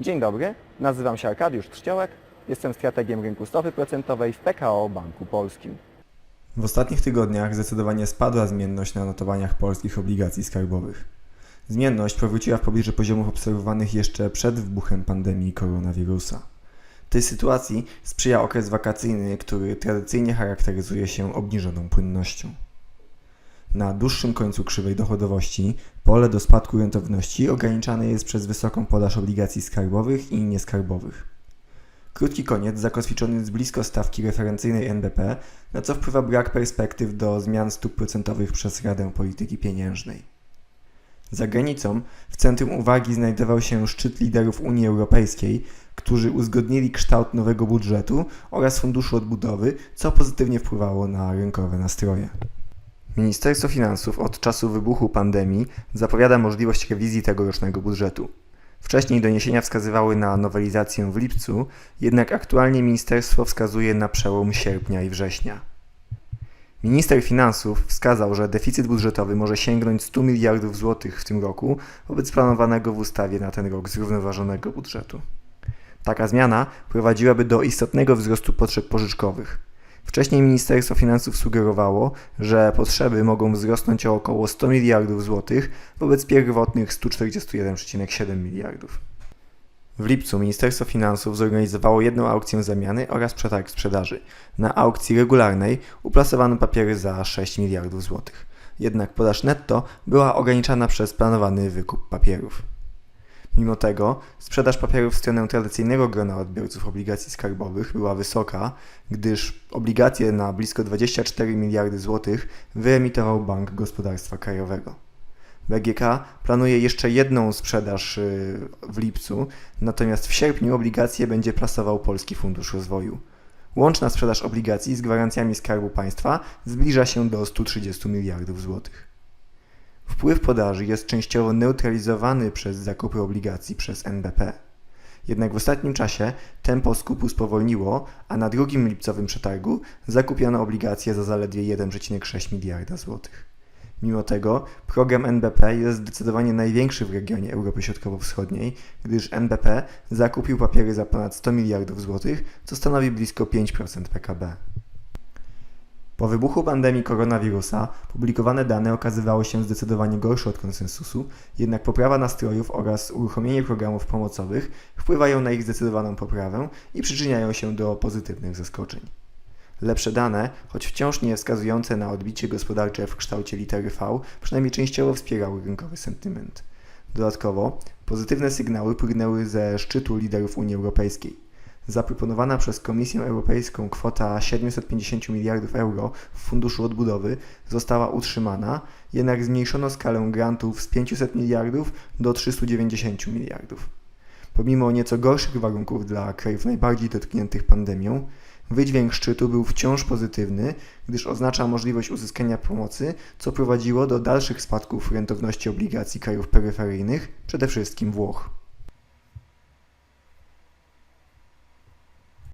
Dzień dobry, nazywam się Arkadiusz Trzciołek, jestem strategiem rynku stopy procentowej w PKO Banku Polskim. W ostatnich tygodniach zdecydowanie spadła zmienność na notowaniach polskich obligacji skarbowych. Zmienność powróciła w pobliżu poziomów obserwowanych jeszcze przed wybuchem pandemii koronawirusa. Tej sytuacji sprzyja okres wakacyjny, który tradycyjnie charakteryzuje się obniżoną płynnością. Na dłuższym końcu krzywej dochodowości pole do spadku rentowności ograniczane jest przez wysoką podaż obligacji skarbowych i nieskarbowych. Krótki koniec zakotwiczony z blisko stawki referencyjnej NBP, na co wpływa brak perspektyw do zmian stóp procentowych przez Radę Polityki Pieniężnej. Za granicą w centrum uwagi znajdował się szczyt liderów Unii Europejskiej, którzy uzgodnili kształt nowego budżetu oraz funduszu odbudowy, co pozytywnie wpływało na rynkowe nastroje. Ministerstwo Finansów od czasu wybuchu pandemii zapowiada możliwość rewizji tegorocznego budżetu. Wcześniej doniesienia wskazywały na nowelizację w lipcu, jednak aktualnie ministerstwo wskazuje na przełom sierpnia i września. Minister finansów wskazał, że deficyt budżetowy może sięgnąć 100 miliardów złotych w tym roku wobec planowanego w ustawie na ten rok zrównoważonego budżetu. Taka zmiana prowadziłaby do istotnego wzrostu potrzeb pożyczkowych. Wcześniej Ministerstwo Finansów sugerowało, że potrzeby mogą wzrosnąć o około 100 miliardów złotych wobec pierwotnych 141,7 miliardów. W lipcu Ministerstwo Finansów zorganizowało jedną aukcję zamiany oraz przetarg sprzedaży. Na aukcji regularnej uplasowano papiery za 6 miliardów złotych. Jednak podaż netto była ograniczana przez planowany wykup papierów. Mimo tego sprzedaż papierów w stronę tradycyjnego grona odbiorców obligacji skarbowych była wysoka, gdyż obligacje na blisko 24 miliardy złotych wyemitował Bank Gospodarstwa Krajowego. BGK planuje jeszcze jedną sprzedaż y, w lipcu, natomiast w sierpniu obligacje będzie plasował Polski Fundusz Rozwoju. Łączna sprzedaż obligacji z gwarancjami Skarbu Państwa zbliża się do 130 miliardów złotych. Wpływ podaży jest częściowo neutralizowany przez zakupy obligacji przez NBP. Jednak w ostatnim czasie tempo skupu spowolniło, a na drugim lipcowym przetargu zakupiono obligacje za zaledwie 1,6 miliarda złotych. Mimo tego program NBP jest zdecydowanie największy w regionie Europy Środkowo-Wschodniej, gdyż NBP zakupił papiery za ponad 100 miliardów złotych, co stanowi blisko 5% PKB. Po wybuchu pandemii koronawirusa publikowane dane okazywały się zdecydowanie gorsze od konsensusu, jednak poprawa nastrojów oraz uruchomienie programów pomocowych wpływają na ich zdecydowaną poprawę i przyczyniają się do pozytywnych zaskoczeń. Lepsze dane, choć wciąż nie wskazujące na odbicie gospodarcze w kształcie litery V, przynajmniej częściowo wspierały rynkowy sentyment. Dodatkowo, pozytywne sygnały płynęły ze szczytu liderów Unii Europejskiej. Zaproponowana przez Komisję Europejską kwota 750 miliardów euro w Funduszu Odbudowy została utrzymana, jednak zmniejszono skalę grantów z 500 miliardów do 390 miliardów. Pomimo nieco gorszych warunków dla krajów najbardziej dotkniętych pandemią, wydźwięk szczytu był wciąż pozytywny, gdyż oznacza możliwość uzyskania pomocy, co prowadziło do dalszych spadków rentowności obligacji krajów peryferyjnych, przede wszystkim Włoch.